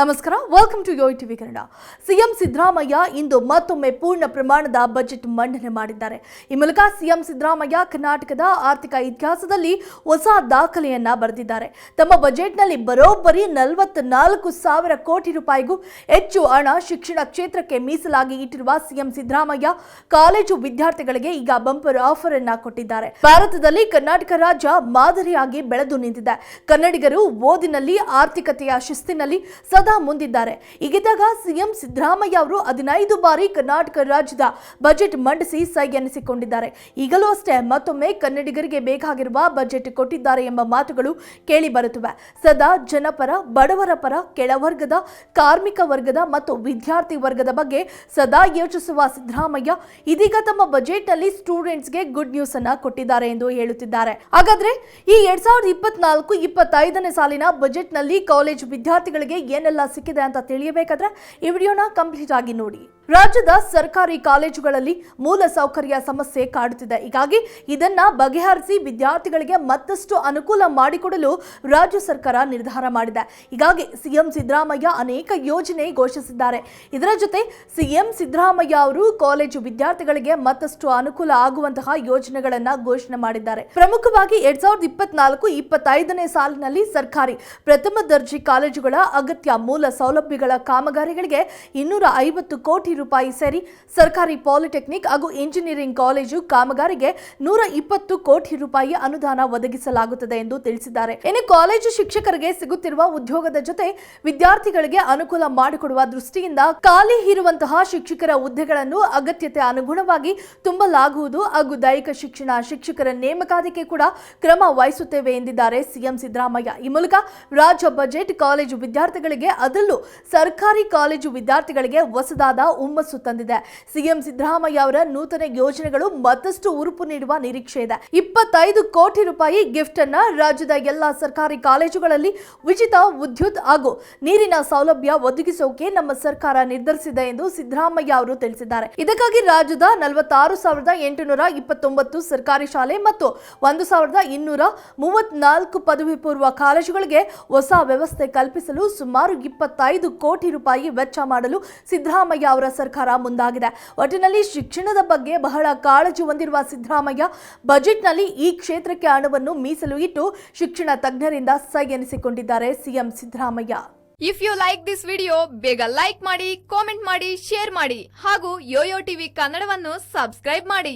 ನಮಸ್ಕಾರ welcome to Yo TV Kannada CM Siddaramaiah ಇಂದು ಮತ್ತೊಮ್ಮೆ ಪೂರ್ಣ ಪ್ರಮಾಣದ ಬಜೆಟ್ ಮಂಡನೆ ಮಾಡಿದ್ದಾರೆ. ಈ ಮೂಲಕ ಸಿಎಂ ಸಿದ್ದರಾಮಯ್ಯ ಕರ್ನಾಟಕದ ಆರ್ಥಿಕ ಇತಿಹಾಸದಲ್ಲಿ ಹೊಸ ದಾಖಲೆಯನ್ನ ಬರೆದಿದ್ದಾರೆ. ತಮ್ಮ ಬಜೆಟ್ನಲ್ಲಿ ಬರೋಬ್ಬರಿ ನಲವತ್ನಾಲ್ಕು ಸಾವಿರ ಕೋಟಿ ರೂಪಾಯಿಗೂ ಹೆಚ್ಚು ಹಣ ಶಿಕ್ಷಣ ಕ್ಷೇತ್ರಕ್ಕೆ ಮೀಸಲಾಗಿ ಇಟ್ಟಿರುವ ಸಿಎಂ ಸಿದ್ದರಾಮಯ್ಯ ಕಾಲೇಜು ವಿದ್ಯಾರ್ಥಿಗಳಿಗೆ ಈಗ ಬಂಪರ್ ಆಫರ್ ಅನ್ನ ಕೊಟ್ಟಿದ್ದಾರೆ. ಭಾರತದಲ್ಲಿ ಕರ್ನಾಟಕ ರಾಜ್ಯ ಮಾದರಿಯಾಗಿ ಬೆಳೆದು ನಿಂತಿದೆ. ಕನ್ನಡಿಗರು ಓದಿನಲ್ಲಿ, ಆರ್ಥಿಕತೆಯ ಶಿಸ್ತಿನಲ್ಲಿ ಸದಾ ಮುಂದಿದ್ದಾರೆ. ಹೀಗಿದ್ದಾಗ ಸಿಎಂ ಸಿದ್ದರಾಮಯ್ಯ ಅವರು ಹದಿನೈದು ಬಾರಿ ಕರ್ನಾಟಕ ರಾಜ್ಯದ ಬಜೆಟ್ ಮಂಡಿಸಿ ಸೈ ಎನಿಸಿಕೊಂಡಿದ್ದಾರೆ. ಈಗಲೂ ಅಷ್ಟೇ ಮತ್ತೊಮ್ಮೆ ಕನ್ನಡಿಗರಿಗೆ ಬೇಕಾಗಿರುವ ಬಜೆಟ್ ಕೊಟ್ಟಿದ್ದಾರೆ ಎಂಬ ಮಾತುಗಳು ಕೇಳಿ ಬರುತ್ತಿವೆ ಸದಾ ಜನಪರ, ಬಡವರ ಪರ, ಕೆಳವರ್ಗದ, ಕಾರ್ಮಿಕ ವರ್ಗದ ಮತ್ತು ವಿದ್ಯಾರ್ಥಿ ವರ್ಗದ ಬಗ್ಗೆ ಸದಾ ಯೋಚಿಸುವ ಸಿದ್ದರಾಮಯ್ಯ ಇದೀಗ ತಮ್ಮ ಬಜೆಟ್ನಲ್ಲಿ ಸ್ಟೂಡೆಂಟ್ಸ್ಗೆ ಗುಡ್ ನ್ಯೂಸ್ ಅನ್ನ ಕೊಟ್ಟಿದ್ದಾರೆ ಎಂದು ಹೇಳುತ್ತಿದ್ದಾರೆ. ಹಾಗಾದ್ರೆ ಈ ಎರಡ್ ಸಾವಿರದ ಇಪ್ಪತ್ನಾಲ್ಕು, ಇಪ್ಪತ್ತೈದನೇ ಸಾಲಿನ ಬಜೆಟ್ನಲ್ಲಿ ಕಾಲೇಜು ವಿದ್ಯಾರ್ಥಿಗಳಿಗೆ ಏನೆಲ್ಲ ಸಿಕ್ಕಿದೆ ಅಂತ ತಿಳಿಯಬೇಕಾದ್ರೆ ಈ ವಿಡಿಯೋನ ಕಂಪ್ಲೀಟ್ ಆಗಿ ನೋಡಿ. ರಾಜ್ಯದ ಸರ್ಕಾರಿ ಕಾಲೇಜುಗಳಲ್ಲಿ ಮೂಲ ಸೌಕರ್ಯ ಸಮಸ್ಯೆ ಕಾಡುತ್ತಿದೆ. ಹೀಗಾಗಿ ಇದನ್ನ ಬಗೆಹರಿಸಿ ವಿದ್ಯಾರ್ಥಿಗಳಿಗೆ ಮತ್ತಷ್ಟು ಅನುಕೂಲ ಮಾಡಿಕೊಡಲು ರಾಜ್ಯ ಸರ್ಕಾರ ನಿರ್ಧಾರ ಮಾಡಿದೆ. ಹೀಗಾಗಿ ಸಿಎಂ ಸಿದ್ದರಾಮಯ್ಯ ಅನೇಕ ಯೋಜನೆ ಘೋಷಿಸಿದ್ದಾರೆ. ಇದರ ಜೊತೆ ಸಿಎಂ ಸಿದ್ದರಾಮಯ್ಯ ಅವರು ಕಾಲೇಜು ವಿದ್ಯಾರ್ಥಿಗಳಿಗೆ ಮತ್ತಷ್ಟು ಅನುಕೂಲ ಆಗುವಂತಹ ಯೋಜನೆಗಳನ್ನ ಘೋಷಣೆ ಮಾಡಿದ್ದಾರೆ. ಪ್ರಮುಖವಾಗಿ ಎರಡ್ ಸಾವಿರದ ಇಪ್ಪತ್ನಾಲ್ಕು, ಇಪ್ಪತ್ತೈದನೇ ಸಾಲಿನಲ್ಲಿ ಸರ್ಕಾರಿ ಪ್ರಥಮ ದರ್ಜೆ ಕಾಲೇಜುಗಳ ಅಗತ್ಯ ಮೂಲ ಸೌಲಭ್ಯಗಳ ಕಾಮಗಾರಿಗಳಿಗೆ ಇನ್ನೂರ ಐವತ್ತು ಕೋಟಿ ರೂಪಾಯಿ ಸೇರಿ ಸರ್ಕಾರಿ ಪಾಲಿಟೆಕ್ನಿಕ್ ಹಾಗೂ ಇಂಜಿನಿಯರಿಂಗ್ ಕಾಲೇಜು ಕಾಮಗಾರಿಗೆ ನೂರ ಇಪ್ಪತ್ತು ಕೋಟಿ ರೂಪಾಯಿ ಅನುದಾನ ಒದಗಿಸಲಾಗುತ್ತದೆ ಎಂದು ತಿಳಿಸಿದ್ದಾರೆ. ಇನ್ನು ಕಾಲೇಜು ಶಿಕ್ಷಕರಿಗೆ ಸಿಗುತ್ತಿರುವ ಉದ್ಯೋಗದ ಜೊತೆ ವಿದ್ಯಾರ್ಥಿಗಳಿಗೆ ಅನುಕೂಲ ಮಾಡಿಕೊಡುವ ದೃಷ್ಟಿಯಿಂದ ಖಾಲಿ ಇರುವಂತಹ ಶಿಕ್ಷಕರ ಹುದ್ದೆಗಳನ್ನು ಅಗತ್ಯತೆ ಅನುಗುಣವಾಗಿ ತುಂಬಲಾಗುವುದು ಹಾಗೂ ದೈಹಿಕ ಶಿಕ್ಷಣ ಶಿಕ್ಷಕರ ನೇಮಕಾತಿಗೆ ಕೂಡ ಕ್ರಮ ವಹಿಸುತ್ತೇವೆ ಎಂದಿದ್ದಾರೆ ಸಿಎಂ ಸಿದ್ದರಾಮಯ್ಯ. ಈ ಮೂಲಕ ರಾಜ್ಯ ಬಜೆಟ್ ಕಾಲೇಜು ವಿದ್ಯಾರ್ಥಿಗಳಿಗೆ ಅದರಲ್ಲೂ ಸರ್ಕಾರಿ ಕಾಲೇಜು ವಿದ್ಯಾರ್ಥಿಗಳಿಗೆ ಹೊಸದಾದ ಹುಮ್ಮಸ್ಸು ತಂದಿದೆ. ಸಿಎಂ ಸಿದ್ದರಾಮಯ್ಯ ಅವರ ನೂತನ ಯೋಜನೆಗಳು ಮತ್ತಷ್ಟು ಉರುಪು ನೀಡುವ ನಿರೀಕ್ಷೆ ಇದೆ. ಇಪ್ಪತ್ತೈದು ಕೋಟಿ ರೂಪಾಯಿ ಗಿಫ್ಟ್ ಅನ್ನ ರಾಜ್ಯದ ಎಲ್ಲಾ ಸರ್ಕಾರಿ ಕಾಲೇಜುಗಳಲ್ಲಿ ಉಚಿತ ವಿದ್ಯುತ್ ಹಾಗೂ ನೀರಿನ ಸೌಲಭ್ಯ ಒದಗಿಸೋಕೆ ನಮ್ಮ ಸರ್ಕಾರ ನಿರ್ಧರಿಸಿದೆ ಎಂದು ಸಿದ್ದರಾಮಯ್ಯ ಅವರು ತಿಳಿಸಿದ್ದಾರೆ. ಇದಕ್ಕಾಗಿ ರಾಜ್ಯದ ನಲವತ್ತಾರು ಸಾವಿರದ ಎಂಟುನೂರ ಇಪ್ಪತ್ತೊಂಬತ್ತು ಸರ್ಕಾರಿ ಶಾಲೆ ಮತ್ತು ಒಂದು ಸಾವಿರದ ಇನ್ನೂರ ಮೂವತ್ನಾಲ್ಕು ಪದವಿ ಪೂರ್ವ ಕಾಲೇಜುಗಳಿಗೆ ಹೊಸ ವ್ಯವಸ್ಥೆ ಕಲ್ಪಿಸಲು ಸುಮಾರು ಇಪ್ಪತ್ತೈದು ಕೋಟಿ ರೂಪಾಯಿ ವೆಚ್ಚ ಮಾಡಲು ಸಿದ್ದರಾಮಯ್ಯ ಅವರ ಸರ್ಕಾರ ಮುಂದಾಗಿದೆ. ಒಟ್ಟಿನಲ್ಲಿ ಶಿಕ್ಷಣದ ಬಗ್ಗೆ ಬಹಳ ಕಾಳಜಿ ಹೊಂದಿರುವ ಸಿದ್ದರಾಮಯ್ಯ ಬಜೆಟ್ನಲ್ಲಿ ಈ ಕ್ಷೇತ್ರಕ್ಕೆ ಹಣವನ್ನು ಮೀಸಲು ಇಟ್ಟು ಶಿಕ್ಷಣ ತಜ್ಞರಿಂದ ಸೈ ಎನಿಸಿಕೊಂಡಿದ್ದಾರೆ CM Siddaramaiah. If you like this video ಬೇಗ ಲೈಕ್ ಮಾಡಿ ಕಾಮೆಂಟ್ ಮಾಡಿ ಶೇರ್ ಮಾಡಿ ಹಾಗೂ ಯೋಯೋ ಟಿವಿ ಕನ್ನಡವನ್ನು ಸಬ್ಸ್ಕ್ರೈಬ್ ಮಾಡಿ.